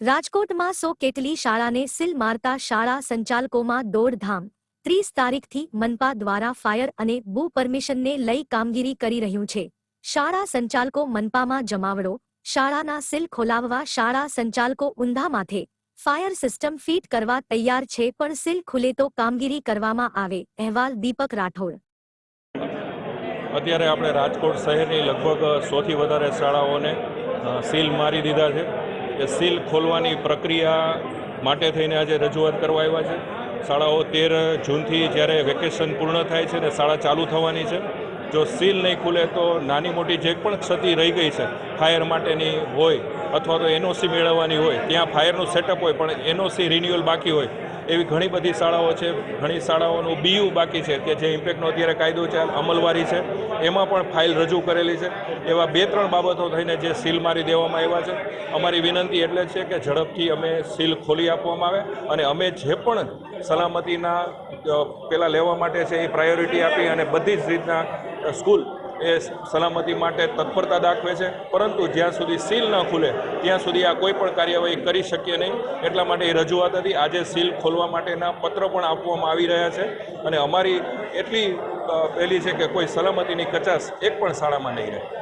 રાજકોટમાં સો કેટલી શાળાને સીલ મારતા શાળા સંચાલકોમાં દોડધામ. ત્રીસ તારીખથી મનપા દ્વારા ફાયર અને બુ પરમિશનને લઈ કામગીરી કરી રહ્યું છે. શાળા સંચાલકો મનપામાં જમાવડો, શાળાના સીલ ખોલાવવા શાળા સંચાલકો ઊંધા માથે. ફાયર સિસ્ટમ ફીટ કરવા તૈયાર છે પણ સીલ ખુલે તો કામગીરી કરવામાં આવે, અહેવાલ દીપક રાઠોડ. અત્યારે આપણે રાજકોટ શહેરની લગભગ સોથી વધારે શાળાઓને સીલ મારી દીધા છે. એ સીલ ખોલવાની પ્રક્રિયા માટે થઈને આજે રજૂઆત કરવા આવ્યા છે. શાળાઓ તેર જૂનથી જ્યારે વેકેશન પૂર્ણ થાય છે ને શાળા ચાલુ થવાની છે, જો સીલ નહીં ખુલે તો નાની મોટી જે પણ ક્ષતિ રહી ગઈ છે, ફાયર માટેની હોય અથવા તો એનઓસી મેળવવાની હોય, ત્યાં ફાયરનું સેટઅપ હોય, પણ એનઓસી રિન્યુઅલ બાકી હોય એવી ઘણી બધી શાળાઓ છે, ઘણી શાળાઓનું બીયુ બાકી છે, કે જે ઇમ્પેક્ટનો અત્યારે કાયદો છે, અમલવારી છે, એમાં પણ ફાઇલ રજૂ કરેલી છે. એવા બે ત્રણ બાબતો થઈને જે સીલ મારી દેવામાં આવ્યા છે. અમારી વિનંતી એટલે છે કે ઝડપથી અમે સીલ ખોલી આપવામાં આવે અને અમે જે પણ સલામતીના પેલા લેવા માટે છે એ પ્રાયોરિટી આપી અને બધી જ રીતના સ્કૂલ એ સલામતી માટે તત્પરતા દાખવે છે. પરંતુ જ્યાં સુધી સીલ ન ખુલે, ત્યાં સુધી આ કોઈ પણ કાર્યવાહી કરી શકીએ નહીં. એટલા માટે એ રજૂઆત હતી, આજે સીલ ખોલવા માટેના પત્ર પણ આપવામાં આવી રહ્યા છે. અને અમારી એટલી પહેલી છે કે કોઈ સલામતીની કચાશ એક પણ શાળામાં નહીં રહે.